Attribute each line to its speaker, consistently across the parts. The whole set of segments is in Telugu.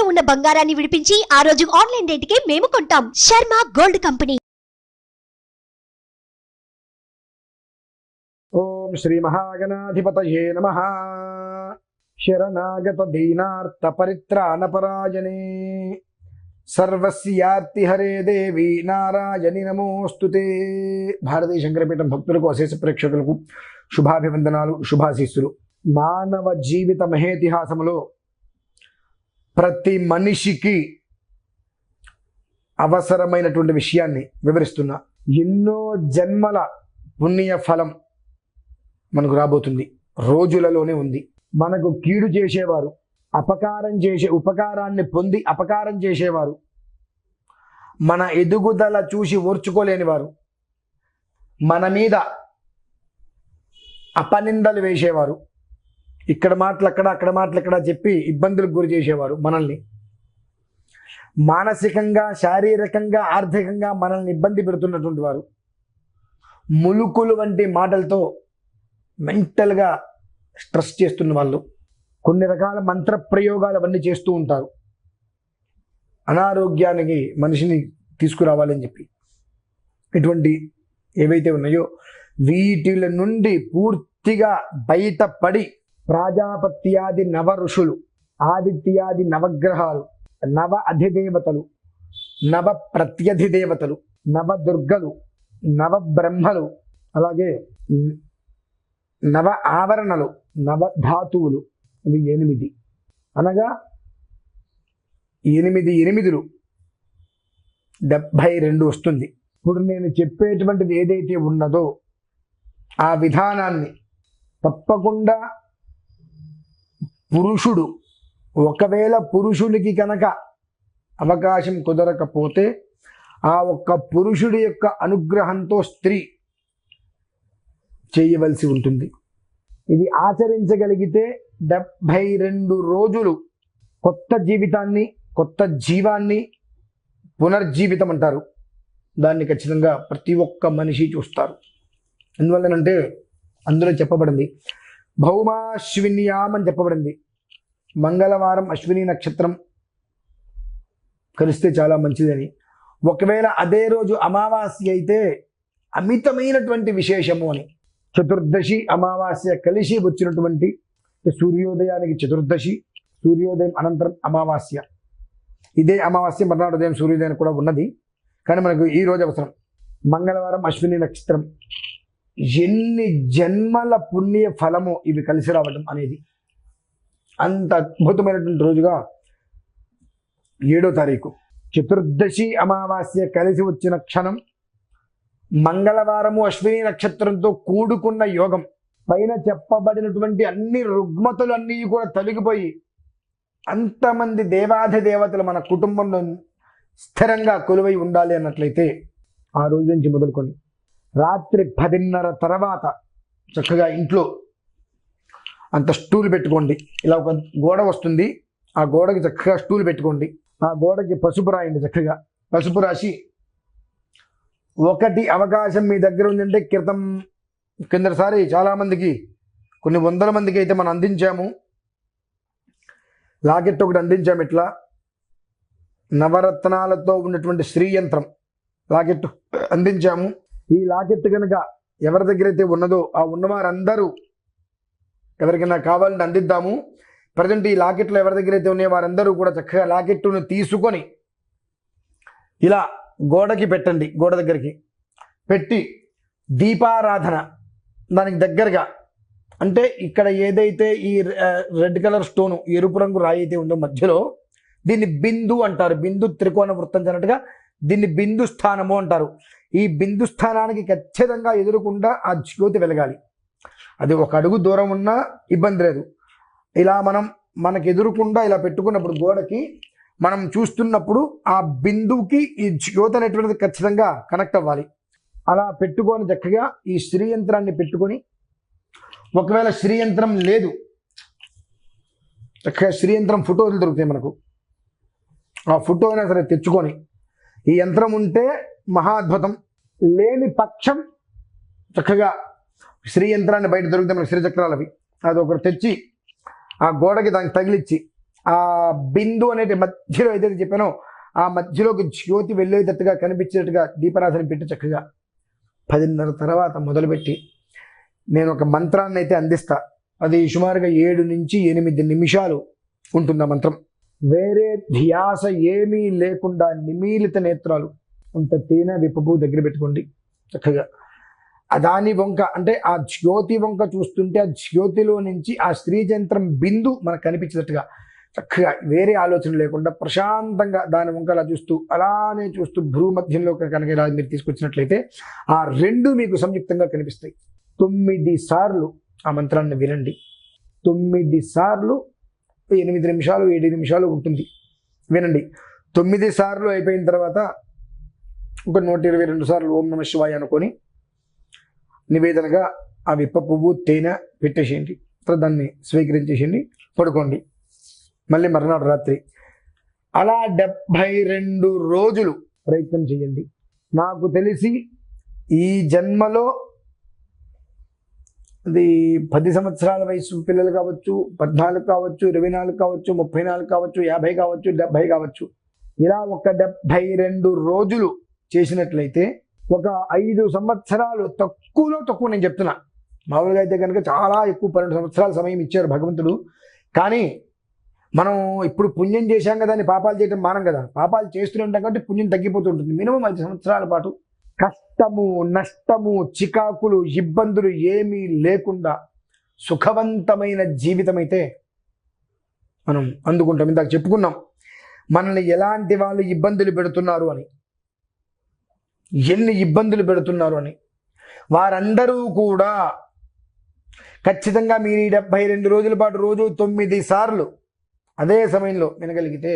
Speaker 1: తాకట్టులో ఉన్న బంగారాన్ని విడిపించి ఆ రోజు ఆన్లైన్ రేటుకే మేము కొంటాం. Sharma gold company.
Speaker 2: ఓం శ్రీ మహాగణాధిపతయే నమ. శరణాగత దీనార్త పరిత్రాణపరాయణే సర్వస్యార్తి హరే దేవి నారాయణి నమోస్తుతే. భారతీయ శంకరపీఠం భక్తులకు అశేష ప్రేక్షకులకు శుభాభివందనాలు శుభాశీస్సులు. మానవ జీవిత మహేతిహాసములో ప్రతి మనిషికి అవసరమైనటువంటి విషయాన్ని వివరిస్తున్నా ఎన్నో జన్మల పుణ్య ఫలం మనకు రాబోతుంది. రోజులలోనే ఉంది. మనకు కీడు చేసేవారు అపకారం చేసే ఉపకారాన్ని పొంది అపకారం చేసేవారు మన ఎదుగుదల చూసి ఓర్చుకోలేని వారు మన మీద అపనిందలు వేసేవారు ఇక్కడ మాటలు అక్కడ అక్కడ మాటలు ఇక్కడ చెప్పి ఇబ్బందులకు గురి చేసేవారు మనల్ని. మానసికంగా శారీరకంగా ఆర్థికంగా మనల్ని ఇబ్బంది పెడుతున్నటువంటి వారు ములుకులు వంటి మాటలతో మెంటల్గా స్ట్రెస్ చేస్తున్న వాళ్ళు కొన్ని రకాల మంత్ర ప్రయోగాలు అవన్నీ చేస్తూ ఉంటారు. అనారోగ్యానికి మనిషిని తీసుకురావాలని చెప్పి. ఇటువంటి ఏవైతే ఉన్నాయో వీటిల నుండి పూర్తిగా బయటపడి ప్రాజాపత్యాది నవ ఋషులు ఆదిత్యాది నవగ్రహాలు నవ అధిదేవతలు నవ ప్రత్యధిదేవతలు నవ దుర్గలు నవ బ్రహ్మలు అలాగే నవ ఆవరణలు నవ ధాతువులు ఇవి ఎనిమిది. అనగా ఎనిమిది ఎనిమిదిలు డెబ్భై రెండు వస్తుంది. ఇప్పుడు నేను చెప్పేటువంటిది ఏదైతే ఉన్నదో ఆ విధానాన్ని తప్పకుండా పురుషుడు. ఒకవేళ పురుషుడికి కనుక అవకాశం కుదరకపోతే ఆ ఒక్క పురుషుడి యొక్క అనుగ్రహంతో స్త్రీ చేయవలసి ఉంటుంది. ఇది ఆచరించగలిగితే డెబ్భై రెండు రోజులు కొత్త జీవితాన్ని కొత్త జీవాన్ని పునర్జీవితం అంటారు. దాన్ని ఖచ్చితంగా ప్రతి ఒక్క మనిషి చూస్తారు. ఎందువల్లనంటే అందులో చెప్పబడింది భౌమాశ్విన్యాం అని చెప్పబడింది. మంగళవారం అశ్విని నక్షత్రం కలిస్తే చాలా మంచిదని. ఒకవేళ అదే రోజు అమావాస్య అయితే అమితమైనటువంటి విశేషము అని. చతుర్దశి అమావాస్య కలిసి వచ్చినటువంటి సూర్యోదయానికి చతుర్దశి సూర్యోదయం అనంతరం అమావాస్య. ఇదే అమావాస్య మర్నాడు ఉదయం సూర్యోదయం కూడా ఉన్నది. కానీ మనకు ఈ రోజు అవసరం. మంగళవారం అశ్విని నక్షత్రం. ఎన్ని జన్మల పుణ్య ఫలము ఇవి కలిసి రావడం అనేది అంత అద్భుతమైనటువంటి రోజుగా ఏడో తారీఖు. చతుర్దశి అమావాస్య కలిసి వచ్చిన క్షణం మంగళవారము అశ్విని నక్షత్రంతో కూడుకున్న యోగం. పైన చెప్పబడినటువంటి అన్ని రుగ్మతులు అన్నీ కూడా తొలగిపోయి అంతమంది దేవాది దేవతలు మన కుటుంబంలో స్థిరంగా కొలువై ఉండాలి అన్నట్లయితే ఆ రోజు నుంచి మొదలుకొని రాత్రి పదిన్నర తర్వాత చక్కగా ఇంట్లో అంత స్టూల్ పెట్టుకోండి. ఇలా ఒక గోడ వస్తుంది. ఆ గోడకి చక్కగా స్టూల్ పెట్టుకోండి. ఆ గోడకి పసుపు రాయండి చక్కగా. పసుపు రాసి ఒకటి అవకాశం మీ దగ్గర ఉందంటే క్రితం కిందసారి చాలామందికి కొన్ని వందల మందికి అయితే మనం అందించాము. లాకెట్ ఒకటి అందించాము ఇట్లా. నవరత్నాలతో ఉన్నటువంటి శ్రీ యంత్రం లాకెట్ అందించాము. ఈ లాకెట్ కనుక ఎవరి దగ్గర అయితే ఉన్నదో ఆ ఉన్నవారందరూ ఎవరికైనా కావాలని అందిద్దాము. ప్రజెంట్ ఈ లాకెట్లు ఎవరి దగ్గర అయితే ఉన్నాయో వారందరూ కూడా చక్కగా లాకెట్ను తీసుకొని ఇలా గోడకి పెట్టండి గోడ దగ్గరికి. పెట్టి దీపారాధన దానికి దగ్గరగా అంటే ఇక్కడ ఏదైతే ఈ రెడ్ కలర్ స్టోను ఎరుపు రంగు రాయి అయితే ఉందో మధ్యలో దీన్ని బిందు అంటారు. బిందు త్రికోణ వృత్తం అన్నట్టుగా దీన్ని బిందు స్థానము అంటారు. ఈ బిందు స్థానానికి ఖచ్చితంగా ఎదురుకుండా ఆ జ్యోతి వెలగాలి. అది ఒక అడుగు దూరం ఉన్నా ఇబ్బంది లేదు. ఇలా మనం మనకు ఎదురుకుండా ఇలా పెట్టుకున్నప్పుడు గోడకి మనం చూస్తున్నప్పుడు ఆ బిందువుకి ఈ జ్యోతి అనేటువంటిది ఖచ్చితంగా కనెక్ట్ అవ్వాలి. అలా పెట్టుకొని చక్కగా ఈ శ్రీ యంత్రాన్ని పెట్టుకొని ఒకవేళ శ్రీ యంత్రం లేదు. చక్కగా శ్రీ యంత్రం ఫోటోలు దొరుకుతాయి మనకు. ఆ ఫోటో అయినా సరే తెచ్చుకొని ఈ యంత్రం ఉంటే మహా అద్భుతం లేని పక్షం చక్కగా శ్రీ యంత్రాన్ని బయట దొరికితే మనకి శ్రీ చక్రాలు అవి. అది ఒకటి తెచ్చి ఆ గోడకి దానికి తగిలిచ్చి ఆ బిందు అనేది మధ్యలో ఏదైతే చెప్పానో ఆ మధ్యలోకి జ్యోతి వెళ్ళేటట్టుగా కనిపించేట్టుగా దీపరాధన పెట్టి చక్కగా పదిన్నర తర్వాత మొదలుపెట్టి నేను ఒక మంత్రాన్ని అయితే అందిస్తా. అది సుమారుగా ఏడు నుంచి ఎనిమిది నిమిషాలు ఉంటుంది ఆ మంత్రం. వేరే ధ్యాస ఏమీ లేకుండా నిమీలిత నేత్రాలు అంత తేనె విప్పపు దగ్గర పెట్టుకోండి చక్కగా. అదాని దాని వంక అంటే ఆ జ్యోతి వంక చూస్తుంటే ఆ జ్యోతిలో నుంచి ఆ స్త్రీయంత్రం బిందు మనకు కనిపించినట్టుగా చక్కగా వేరే ఆలోచన లేకుండా ప్రశాంతంగా దాని వంక అలా చూస్తూ అలానే చూస్తూ భ్రూ మధ్యంలో కనుక ఇలా మీరు తీసుకొచ్చినట్లయితే ఆ రెండు మీకు సంయుక్తంగా కనిపిస్తాయి. తొమ్మిది సార్లు ఆ మంత్రాన్ని వినండి. తొమ్మిది సార్లు ఎనిమిది నిమిషాలు ఏడు నిమిషాలు ఉంటుంది. వినండి. తొమ్మిది సార్లు అయిపోయిన తర్వాత ఒక నూట ఇరవై రెండు సార్లు ఓం నమ శివాయ అనుకొని నివేదనగా ఆ విప్ప పువ్వు తేనె పెట్టేసేయండి. తర్వాత దాన్ని స్వీకరించేసేయండి. పడుకోండి. మళ్ళీ మరునాడు రాత్రి. అలా డెబ్భై రెండు రోజులు ప్రయత్నం చేయండి. నాకు తెలిసి ఈ జన్మలో అది పది సంవత్సరాల వయసు పిల్లలు కావచ్చు పద్నాలుగు కావచ్చు ఇరవై నాలుగు కావచ్చు ముప్పై నాలుగు కావచ్చు యాభై కావచ్చు డెబ్భై కావచ్చు. ఇలా ఒక డెబ్భై రెండు రోజులు చేసినట్లయితే ఒక ఐదు సంవత్సరాలు తక్కువలో తక్కువ నేను చెప్తున్నా. మామూలుగా అయితే కనుక చాలా ఎక్కువ పన్నెండు సంవత్సరాల సమయం ఇచ్చారు భగవంతుడు. కానీ మనం ఇప్పుడు పుణ్యం చేశాం కదా అని పాపాలు చేయడం మానం కదా. పాపాలు చేస్తూనే ఉంటాం కాబట్టి పుణ్యం తగ్గిపోతుంటుంది మినిమం ఐదు సంవత్సరాల పాటు కష్టము నష్టము చికాకులు ఇబ్బందులు ఏమీ లేకుండా సుఖవంతమైన జీవితం అయితే మనం అందుకుంటాం. ఇందాక చెప్పుకున్నాం మనల్ని ఎలాంటి వాళ్ళు ఇబ్బందులు పెడుతున్నారు అని. ఎన్ని ఇబ్బందులు పెడుతున్నారు అని. వారందరూ కూడా ఖచ్చితంగా మీరు ఈ డెబ్బై రెండు రోజుల పాటు రోజు తొమ్మిది సార్లు అదే సమయంలో వినగలిగితే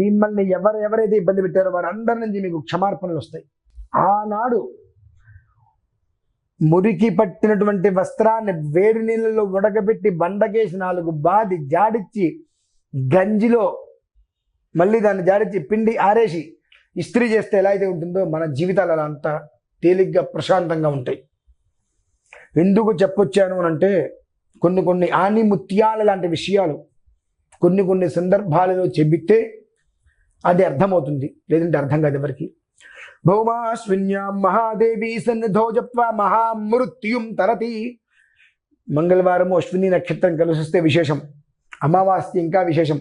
Speaker 2: మిమ్మల్ని ఎవరు ఎవరైతే ఇబ్బంది పెట్టారో వారందరి నుంచి మీకు క్షమార్పణలు వస్తాయి. ఆనాడు మురికి పట్టినటువంటి వస్త్రాన్ని వేడి నీళ్ళలో ఉడకబెట్టి బండకేసి నాలుగు బాది జాడిచ్చి గంజిలో మళ్ళీ దాన్ని జాడిచ్చి పిండి ఆరేసి ఇస్త్రీ చేస్తే ఎలా అయితే ఉంటుందో మన జీవితాలు అలా అంతా తేలిగ్గా ప్రశాంతంగా ఉంటాయి. ఎందుకు చెప్పొచ్చాను అని అంటే కొన్ని కొన్ని ఆని ముత్యాల లాంటి విషయాలు కొన్ని కొన్ని సందర్భాలలో చెబితే అది అర్థమవుతుంది. లేదంటే అర్థం కాదు ఎవరికి. భౌమాశ్విన్యాం మహాదేవి సన్నిధో జప్వా మహామృత్యుం తరతి. మంగళవారం అశ్విని నక్షత్రం కలిసిస్తే విశేషం. అమావాస్య ఇంకా విశేషం.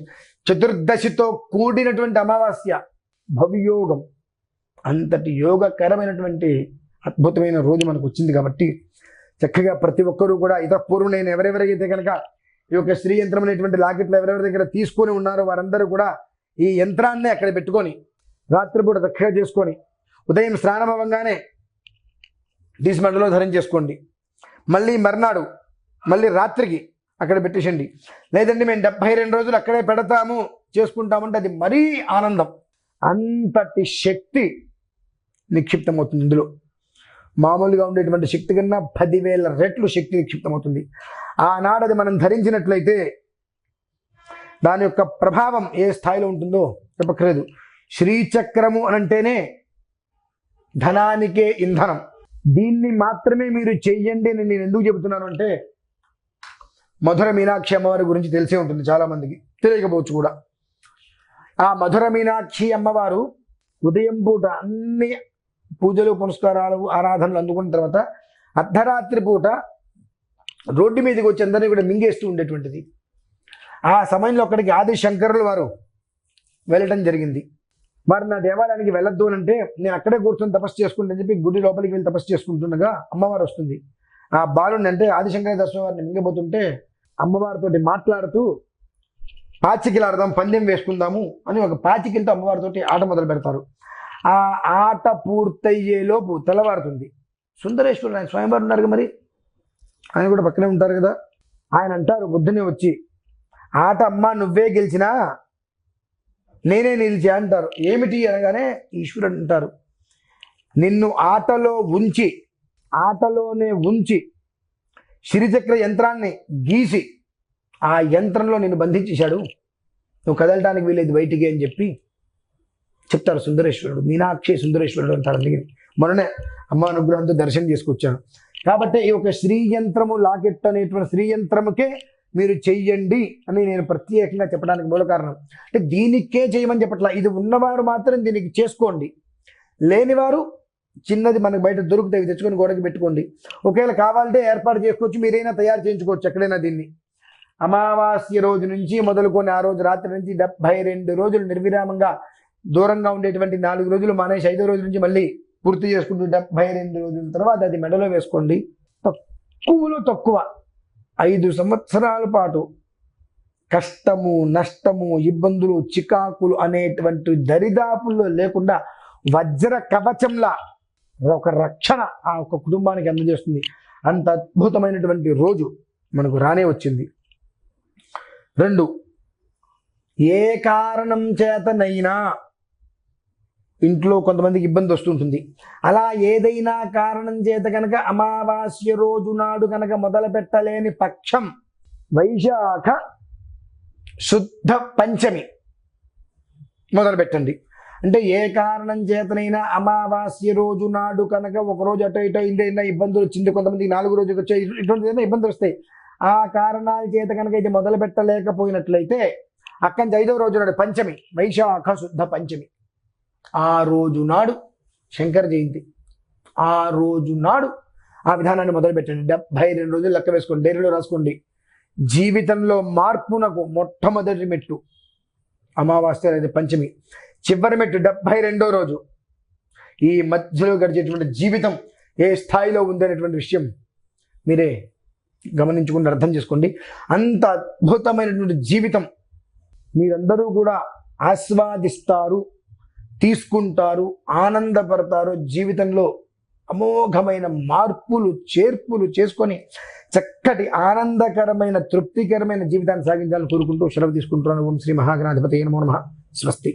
Speaker 2: చతుర్దశితో కూడినటువంటి అమావాస్య భవియోగం. అంతటి యోగకరమైనటువంటి అద్భుతమైన రోజు మనకు వచ్చింది కాబట్టి చక్కగా ప్రతి ఒక్కరూ కూడా ఇతపూర్వం నేను ఎవరెవరైతే కనుక ఈ యొక్క స్త్రీ యంత్రం అనేటువంటి లాకెట్లు ఎవరెవరి దగ్గర తీసుకొని ఉన్నారో వారందరూ కూడా ఈ యంత్రాన్ని అక్కడ పెట్టుకొని రాత్రిపూట చక్కగా చేసుకొని ఉదయం స్నానం అవ్వగానే తీసి ధరం ధరించేసుకోండి మళ్ళీ మర్నాడు మళ్ళీ రాత్రికి అక్కడ పెట్టేసండి లేదండి మేము డెబ్బై రెండు రోజులు అక్కడే పెడతాము చేసుకుంటామంటే అది మరీ ఆనందం. అంతటి శక్తి నిక్షిప్తమవుతుంది ఇందులో. మామూలుగా ఉండేటువంటి శక్తి కన్నా పదివేల రెట్లు శక్తి నిక్షిప్తమవుతుంది. ఆనాడు అది మనం ధరించినట్లయితే దాని యొక్క ప్రభావం ఏ స్థాయిలో ఉంటుందో చెప్పక్కర్లేదు. శ్రీచక్రము అని అంటేనే ధనానికే ఇంధనం. దీన్ని మాత్రమే మీరు చెయ్యండి అని నేను ఎందుకు చెబుతున్నాను అంటే మధుర మీనాక్షి అమ్మవారి గురించి తెలిసే ఉంటుంది చాలామందికి. తెలియకపోవచ్చు కూడా. ఆ మధుర మీనాక్షి అమ్మవారు ఉదయం పూట అన్ని పూజలు పునస్కారాలు ఆరాధనలు అందుకున్న తర్వాత అర్ధరాత్రి పూట రోడ్డు మీదకి వచ్చి అందరినీ కూడా మింగేస్తూ ఉండేటువంటిది. ఆ సమయంలో అక్కడికి ఆది శంకరులు వారు వెళ్ళటం జరిగింది. మరి నా దేవాలయానికి వెళ్ళొద్దు అని అంటే నేను అక్కడే కూర్చొని తపస్సు చేసుకుంటాను చెప్పి గుడి లోపలికి వెళ్ళి తపస్సు చేసుకుంటుండగా అమ్మవారు వస్తుంది. ఆ బాలుని అంటే ఆదిశంకర దర్శనం వారిని మింగబోతుంటే అమ్మవారితో మాట్లాడుతూ పాచికిలాడదాం పందెం వేసుకుందాము అని ఒక పాచికిలతో అమ్మవారితోటి ఆట మొదలు పెడతారు. ఆ ఆట పూర్తయ్యేలోపు తెల్లవారుతుంది. సుందరేశ్వరుడు ఆయన స్వయంవారు ఉన్నారు మరి? ఆయన కూడా పక్కనే ఉంటారు కదా? ఆయన అంటారు బుద్ధుని వచ్చి ఆట అమ్మ నువ్వే గెలిచినా నేనే నిలిచా అంటారు. ఏమిటి అనగానే ఈశ్వరుడు అంటారు. నిన్ను ఆటలో ఉంచి ఆటలోనే ఉంచి సిరిచక్ర యంత్రాన్ని గీసి ఆ యంత్రంలో నిన్ను బంధించేశాడు. నువ్వు కదలటానికి వీలేదు బయటికి అని చెప్పి చెప్తారు సుందరేశ్వరుడు. మీనాక్షి సుందరేశ్వరుడు అంటారు అందుకే. మొన్ననే అమ్మ అనుగ్రహంతో దర్శనం చేసుకొచ్చాను. కాబట్టి ఈ యొక్క శ్రీయంత్రము లాకెట్ అనేటువంటి శ్రీయంత్రముకే మీరు చెయ్యండి అని నేను ప్రత్యేకంగా చెప్పడానికి మూల కారణం. అంటే దీనికే చేయమని చెప్పట్లా. ఇది ఉన్నవారు మాత్రం దీనికి చేసుకోండి. లేనివారు చిన్నది మనకు బయట దొరుకుతాయి తెచ్చుకొని గోడకి పెట్టుకోండి. ఒకవేళ కావాలంటే ఏర్పాటు చేసుకోవచ్చు మీరైనా తయారు చేయించుకోవచ్చు ఎక్కడైనా దీన్ని. అమావాస్య రోజు నుంచి మొదలుకొని ఆ రోజు రాత్రి నుంచి డెబ్బై రెండు రోజులు నిర్విరామంగా దూరంగా ఉండేటువంటి నాలుగు రోజులు మానేసి ఐదో రోజు నుంచి మళ్ళీ పూర్తి చేసుకుంటూ డెబ్బై రెండు రోజుల తర్వాత అది మెడలో వేసుకోండి. తక్కువలో తక్కువ. ఐదు సంవత్సరాల పాటు కష్టము నష్టము ఇబ్బందులు చికాకులు అనేటువంటి దరిదాపుల్లో లేకుండా వజ్ర కవచంలా ఒక రక్షణ ఆ ఒక కుటుంబానికి అందజేస్తుంది. అంత అద్భుతమైనటువంటి రోజు మనకు రానే వచ్చింది. రెండు ఏ కారణం చేతనైనా ఇంట్లో కొంతమందికి ఇబ్బంది వస్తుంటుంది. అలా ఏదైనా కారణం చేత కనుక అమావాస్య రోజు నాడు కనుక మొదలు పెట్టలేని పక్షం వైశాఖ శుద్ధ పంచమి మొదలు పెట్టండి. అంటే ఏ కారణం చేతనైనా అమావాస్య రోజు నాడు కనుక ఒక రోజు అటు ఇటు ఇంటైనా ఇబ్బందులు వచ్చింది కొంతమందికి నాలుగు రోజులు వచ్చాయి ఇటువంటి ఏదైనా ఇబ్బందులు వస్తాయి. ఆ కారణాల చేత కనుక ఇది మొదలు పెట్టలేకపోయినట్లయితే అక్కడి నుంచి ఐదవ రోజు నాడు పంచమి వైశాఖ శుద్ధ పంచమి. ఆ రోజు నాడు శంకర జయంతి. ఆ రోజు నాడు ఆ విధానాన్ని మొదలుపెట్టండి. డెబ్బై రెండు రోజులు లెక్క వేసుకోండి. డైరీలో రాసుకోండి. జీవితంలో మార్పునకు మొట్టమొదటి మెట్టు. అమావాస్య అనేది పంచమి. చివరి మెట్టు డెబ్బై రెండో రోజు. ఈ మధ్యలో గడిచేటువంటి జీవితం ఏ స్థాయిలో ఉందనేటువంటి విషయం మీరే గమనించుకుని అర్థం చేసుకోండి. అంత అద్భుతమైనటువంటి జీవితం మీరందరూ కూడా ఆస్వాదిస్తారు. తీసుకుంటారు ఆనందపడతారు జీవితంలో అమోఘమైన మార్పులు చేర్పులు చేసుకొని చక్కటి ఆనందకరమైన తృప్తికరమైన జీవితాన్ని సాగించాలని కోరుకుంటూ సెలవు తీసుకుంటున్నాను. ఓం శ్రీ మహాగణాధిపతి నమో నమ. స్వస్తి.